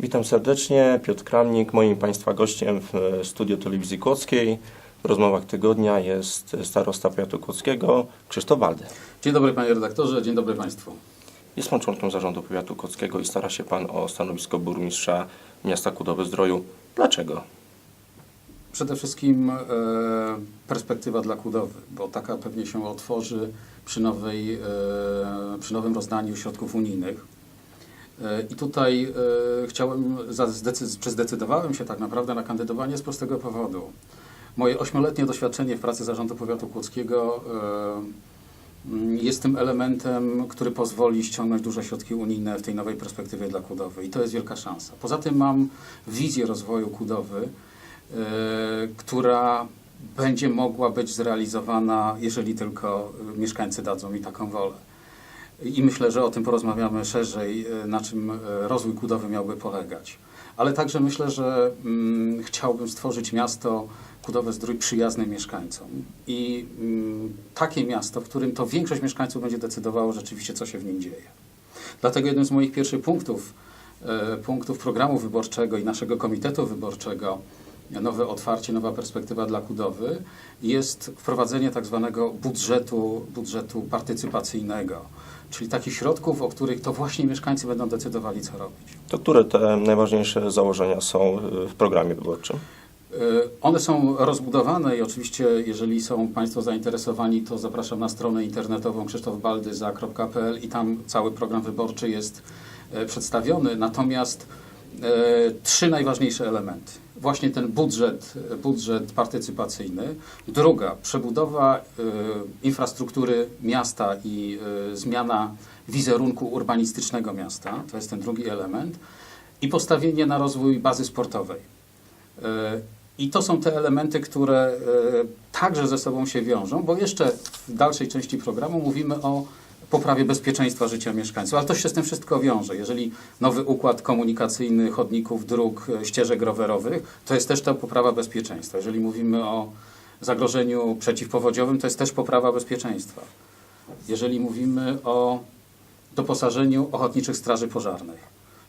Witam serdecznie, Piotr Kramnik. Moim Państwa gościem w e, studiu telewizji Kłodzkiej w rozmowach tygodnia jest starosta powiatu kłodzkiego Krzysztof Waldy. Dzień dobry panie redaktorze, dzień dobry państwu. Jest Pan członkiem zarządu powiatu kłodzkiego i stara się Pan o stanowisko burmistrza miasta Kudowy-Zdroju. Dlaczego? Przede wszystkim e, perspektywa dla Kudowy, bo taka pewnie się otworzy przy, nowej, e, przy nowym rozdaniu środków unijnych. E, I tutaj chciałem, zdecydowałem się tak naprawdę na kandydowanie z prostego powodu. Moje ośmioletnie doświadczenie w pracy zarządu powiatu kłodzkiego jest tym elementem, który pozwoli ściągnąć duże środki unijne w tej nowej perspektywie dla Kudowy. I to jest wielka szansa. Poza tym mam wizję rozwoju Kudowy, która będzie mogła być zrealizowana, jeżeli tylko e, mieszkańcy dadzą mi taką wolę. I myślę, że o tym porozmawiamy szerzej, e, na czym rozwój Kudowy miałby polegać. Ale także myślę, że mm, chciałbym stworzyć miasto Kudowe Zdrój przyjazne mieszkańcom. I mm, takie miasto, w którym to większość mieszkańców będzie decydowało rzeczywiście, co się w nim dzieje. Dlatego jednym z moich pierwszych punktów, e, punktów programu wyborczego i naszego komitetu wyborczego nowe otwarcie, nowa perspektywa dla Kudowy jest wprowadzenie tak zwanego budżetu, budżetu partycypacyjnego, czyli takich środków, o których to właśnie mieszkańcy będą decydowali, co robić. To które te najważniejsze założenia są e, w programie wyborczym? Y, One są rozbudowane i oczywiście, jeżeli są Państwo zainteresowani, to zapraszam na stronę internetową krzysztofbaldyza.pl i tam cały program wyborczy jest e, przedstawiony. Natomiast e, trzy najważniejsze elementy. Właśnie ten budżet, budżet partycypacyjny. Druga, przebudowa e, infrastruktury miasta i e, zmiana wizerunku urbanistycznego miasta. To jest ten drugi element. I postawienie na rozwój bazy sportowej. E, I to są te elementy, które także ze sobą się wiążą, bo jeszcze w dalszej części programu mówimy o poprawie bezpieczeństwa życia mieszkańców, ale to się z tym wszystko wiąże. Jeżeli nowy układ komunikacyjny chodników, dróg, e, ścieżek rowerowych, to jest też ta poprawa bezpieczeństwa. Jeżeli mówimy o zagrożeniu przeciwpowodziowym, to jest też poprawa bezpieczeństwa. Jeżeli mówimy o doposażeniu ochotniczych straży pożarnych,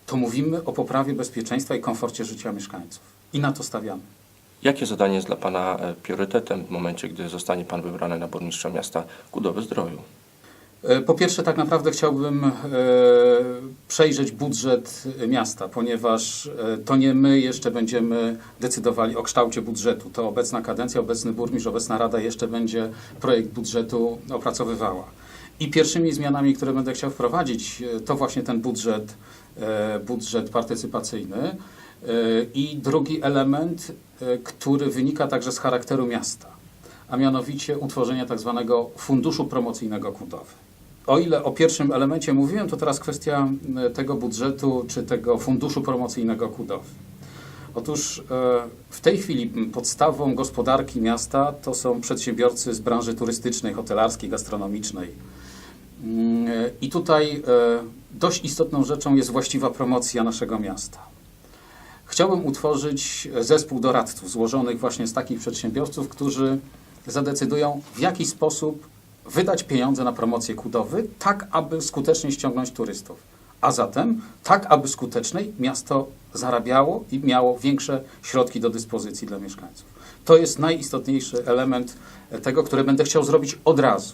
to mówimy o poprawie bezpieczeństwa i komforcie życia mieszkańców. I na to stawiamy. Jakie zadanie jest dla Pana e, priorytetem w momencie, gdy zostanie Pan wybrany na burmistrza miasta Kudowy-Zdroju? E, Po pierwsze, tak naprawdę chciałbym e, przejrzeć budżet miasta, ponieważ e, to nie my jeszcze będziemy decydowali o kształcie budżetu. To obecna kadencja, obecny burmistrz, obecna rada jeszcze będzie projekt budżetu opracowywała. I pierwszymi zmianami, które będę chciał wprowadzić, e, to właśnie ten budżet, e, budżet partycypacyjny. E, I drugi element, e, który wynika także z charakteru miasta, a mianowicie utworzenie tak zwanego funduszu promocyjnego Kudowy. O ile o pierwszym elemencie mówiłem, to teraz kwestia e, tego budżetu czy tego funduszu promocyjnego Kudowy. Otóż e, w tej chwili podstawą gospodarki miasta to są przedsiębiorcy z branży turystycznej, hotelarskiej, gastronomicznej. Mm, e, I tutaj dość istotną rzeczą jest właściwa promocja naszego miasta. Chciałbym utworzyć zespół doradców złożonych właśnie z takich przedsiębiorców, którzy zadecydują, w jaki sposób wydać pieniądze na promocję Kudowy, tak aby skutecznie ściągnąć turystów. A zatem, tak aby skuteczniej miasto zarabiało i miało większe środki do dyspozycji dla mieszkańców. To jest najistotniejszy element tego, który będę chciał zrobić od razu,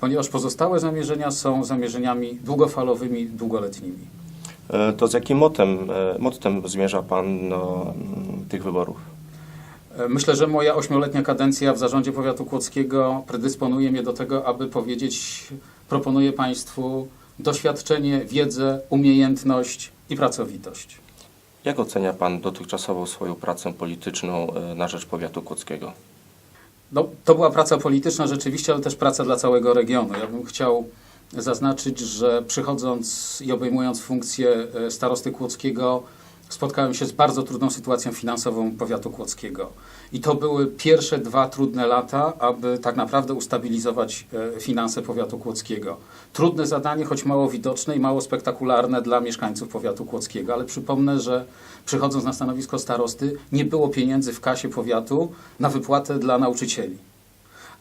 ponieważ pozostałe zamierzenia są zamierzeniami długofalowymi, długoletnimi. E, To z jakim motem, e, mottem zmierza Pan do tych wyborów? Myślę, że moja ośmioletnia kadencja w zarządzie powiatu kłodzkiego predysponuje mnie do tego, aby powiedzieć, proponuję Państwu doświadczenie, wiedzę, umiejętność i pracowitość. Jak ocenia Pan dotychczasową swoją pracę polityczną e, na rzecz powiatu kłodzkiego? No, to była praca polityczna rzeczywiście, ale też praca dla całego regionu. Ja bym chciał zaznaczyć, że przychodząc i obejmując funkcję e, starosty kłodzkiego, spotkałem się z bardzo trudną sytuacją finansową powiatu kłodzkiego. I to były pierwsze dwa trudne lata, aby tak naprawdę ustabilizować e, finanse powiatu kłodzkiego. Trudne zadanie, choć mało widoczne i mało spektakularne dla mieszkańców powiatu kłodzkiego, ale przypomnę, że przychodząc na stanowisko starosty, nie było pieniędzy w kasie powiatu na wypłatę dla nauczycieli.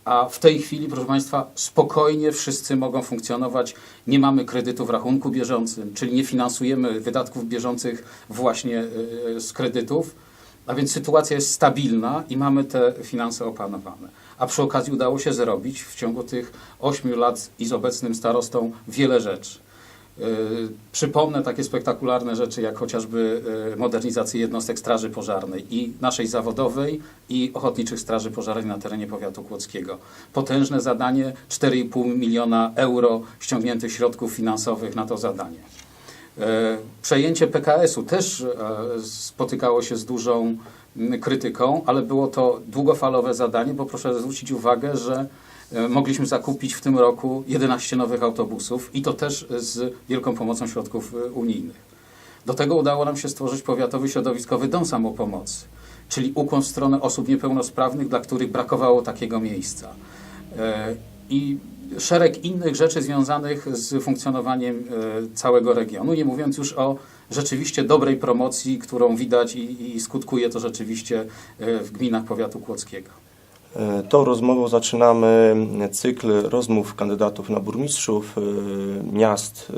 A w tej chwili, proszę Państwa, spokojnie wszyscy mogą funkcjonować. Nie mamy kredytu w rachunku bieżącym, czyli nie finansujemy wydatków bieżących właśnie y, z kredytów. A więc sytuacja jest stabilna i mamy te finanse opanowane. A przy okazji udało się zrobić w ciągu tych ośmiu lat i z obecnym starostą wiele rzeczy. Yy, Przypomnę takie spektakularne rzeczy, jak chociażby yy, modernizację jednostek Straży Pożarnej i naszej zawodowej i ochotniczych Straży Pożarnej na terenie powiatu kłodzkiego. Potężne zadanie, 4,5 miliona euro ściągniętych środków finansowych na to zadanie. E, Przejęcie PKS-u też e, spotykało się z dużą krytyką, ale było to długofalowe zadanie, bo proszę zwrócić uwagę, że e, mogliśmy zakupić w tym roku 11 nowych autobusów i to też z wielką pomocą środków e, unijnych. Do tego udało nam się stworzyć powiatowy środowiskowy dom samopomocy, czyli ukłon w stronę osób niepełnosprawnych, dla których brakowało takiego miejsca. E, I szereg innych rzeczy związanych z funkcjonowaniem e, całego regionu, nie mówiąc już o rzeczywiście dobrej promocji, którą widać i, i skutkuje to rzeczywiście e, w gminach powiatu kłodzkiego. E, Tą rozmową zaczynamy cykl rozmów kandydatów na burmistrzów e, miast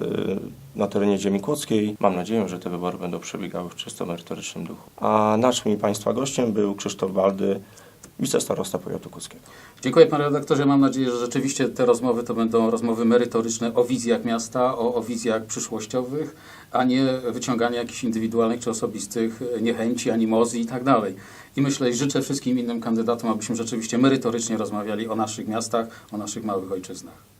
e, na terenie ziemi kłodzkiej. Mam nadzieję, że te wybory będą przebiegały w czysto merytorycznym duchu. A naszym i Państwa gościem był Krzysztof Waldy, wicestarosta powiatu kłodzkiego. Dziękuję panie redaktorze. Mam nadzieję, że rzeczywiście te rozmowy to będą rozmowy merytoryczne o wizjach miasta, o, o wizjach przyszłościowych, a nie wyciąganie jakichś indywidualnych czy osobistych niechęci, animozji i tak dalej. I myślę, i życzę wszystkim innym kandydatom, abyśmy rzeczywiście merytorycznie rozmawiali o naszych miastach, o naszych małych ojczyznach.